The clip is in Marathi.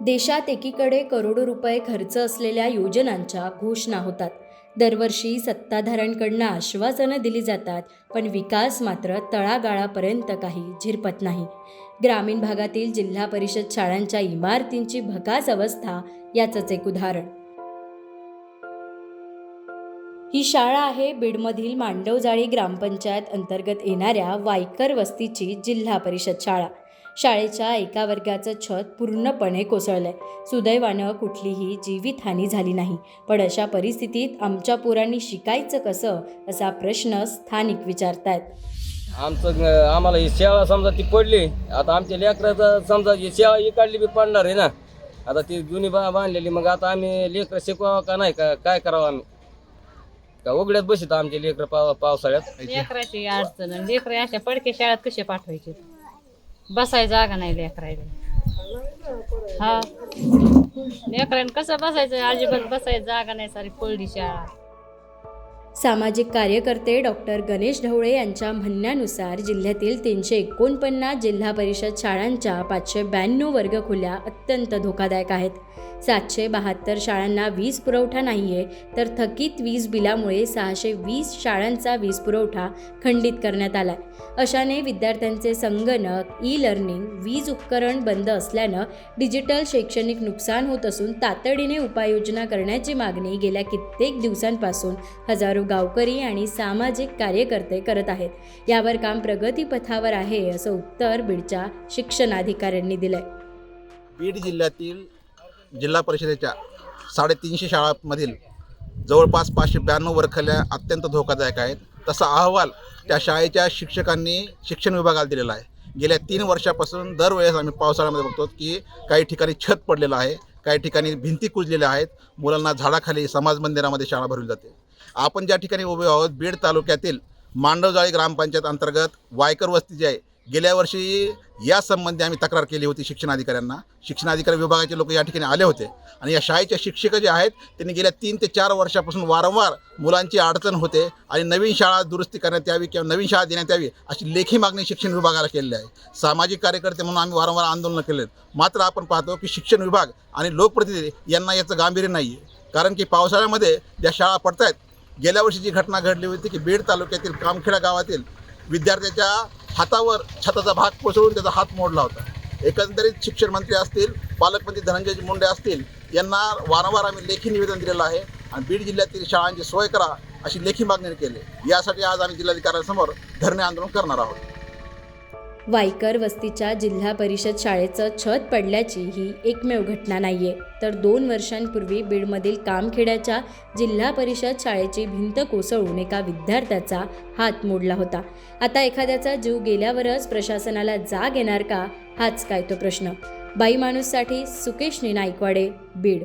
देशात एकीकडे करोडो रुपये खर्च असलेल्या योजनांच्या घोषणा होतात. दरवर्षी सत्ताधाऱ्यांकडनं आश्वासनं दिली जातात पण विकास मात्र तळागाळापर्यंत काही झिरपत नाही. ग्रामीण भागातील जिल्हा परिषद शाळांच्या इमारतींची भकास अवस्था याचंच एक उदाहरण. ही शाळा आहे बीडमधील मांडवजाळी ग्रामपंचायत अंतर्गत येणाऱ्या वायकर वस्तीची जिल्हा परिषद शाळा. शाळेच्या एका वर्गाचं छत पूर्णपणे कोसळलंय. सुदैवानं कुठलीही जीवितहानी झाली नाही. पण अशा परिस्थितीत आमच्या पोरांनी शिकायचं कसं असा प्रश्न स्थानिक विचारतायत. आमचं आम्हाला ही शाळा समजा ती पडली. आता आमच्या लेकराचं समजा ही शाळा इकडली बी पडणार आहे ना. आता ती जुनी बा बांधलेली मग आता आम्ही लेकरं शिकवावं का नाही? का काय करावं आम्ही? का उघड्यात बसत आमचे लेकरं पाव पावसाळ्यात? लेकराची अडचण लेकरं अशा पडके शाळेत कसे पाठवायचे? बसाय जागा नाही लेकरायला. हा. लेकरांना कसं बसायचं? अजिबात बसायचं जागा नाही सारी पडली शाळा सामाजिक कार्यकर्ते डॉक्टर गणेश ढवळे यांच्या म्हणण्यानुसार जिल्ह्यातील तीनशे एकोणपन्नास जिल्हा परिषद शाळांच्या पाचशे ब्याण्णव वर्गखोल्या अत्यंत धोकादायक आहेत. सातशे बहात्तर शाळांना वीज पुरवठा नाही आहे तर थकीत वीज बिलामुळे सहाशे वीस शाळांचा वीज पुरवठा खंडित करण्यात आला अशाने विद्यार्थ्यांचे संगणक ई लर्निंग वीज उपकरण बंद असल्यानं डिजिटल शैक्षणिक नुकसान होत असून तातडीने उपाययोजना करण्याची मागणी गेल्या कित्येक दिवसांपासून हजारो गावकरी आणि सामाजिक कार्यकर्ते करत आहेत. यावर काम प्रगतीपथावर आहे असं उत्तर बीडच्या शिक्षणाधिकाऱ्यांनी दिलंय. बीड जिल्ह्यातील जिल्हा परिषदेच्या साडेतीनशे शाळांमधील जवळपास पाचशे ब्याण्णव वरखल्या अत्यंत धोकादायक आहेत. तसा अहवाल त्या शाळेच्या शिक्षकांनी शिक्षण विभागाला दिलेला आहे. गेल्या तीन वर्षापासून दरवेळेस आम्ही पावसाळ्यामध्ये बघतो की काही ठिकाणी छत पडलेलं आहे काही ठिकाणी भिंती कुजलेल्या आहेत. मुलांना झाडाखाली समाज मंदिरामध्ये शाळा भरली जाते. आपण ज्या ठिकाणी उभे आहोत बीड तालुक्यातील मांडवजाळी ग्रामपंचायत अंतर्गत वायकर वस्ती जी आहे गेल्या वर्षी या संबंधी आम्ही तक्रार केली होती शिक्षणाधिकाऱ्यांना. शिक्षणाधिकारी विभागाचे लोक या ठिकाणी आले होते आणि या शाळेचे शिक्षक जे आहेत त्यांनी गेल्या तीन ते चार वर्षापासून वारंवार मुलांची अडचण होते आणि नवीन शाळा दुरुस्ती करण्यात यावी किंवा नवीन शाळा देण्यात यावी अशी लेखी मागणी शिक्षण विभागाला केलेली आहे. सामाजिक कार्यकर्ते म्हणून आम्ही वारंवार आंदोलनं केले मात्र आपण पाहतो की शिक्षण विभाग आणि लोकप्रतिनिधी यांना याचं गांभीर्य नाही आहे कारण की पावसाळ्यामध्ये ज्या शाळा पडत आहेत गेल्या वर्षी जी घटना घडली होती की बीड तालुक्यातील कामखेडा गावातील विद्यार्थ्याच्या हातावर छताचा भाग कोसळून त्याचा हात मोडला होता. एकंदरीत शिक्षण मंत्री असतील पालकमंत्री धनंजय मुंडे असतील यांना वारंवार आम्ही लेखी निवेदन दिलेलं आहे आणि बीड जिल्ह्यातील शाळांची सोय करा अशी लेखी मागणी केली. यासाठी आज आम्ही जिल्हाधिकाऱ्यांसमोर धरणे आंदोलन करणार आहोत. वायकर वस्तीच्या जिल्हा परिषद शाळेचं छत पडल्याची ही एकमेव घटना नाही आहे तर दोन वर्षांपूर्वी बीडमधील कामखेड्याच्या जिल्हा परिषद शाळेची भिंत कोसळून एका विद्यार्थ्याचा हात मोडला होता. आता एखाद्याचा जीव गेल्यावरच प्रशासनाला जाग येणार का? हाच काय तो प्रश्न. बाई माणूससाठी सुकेश नाईकवाडे बीड.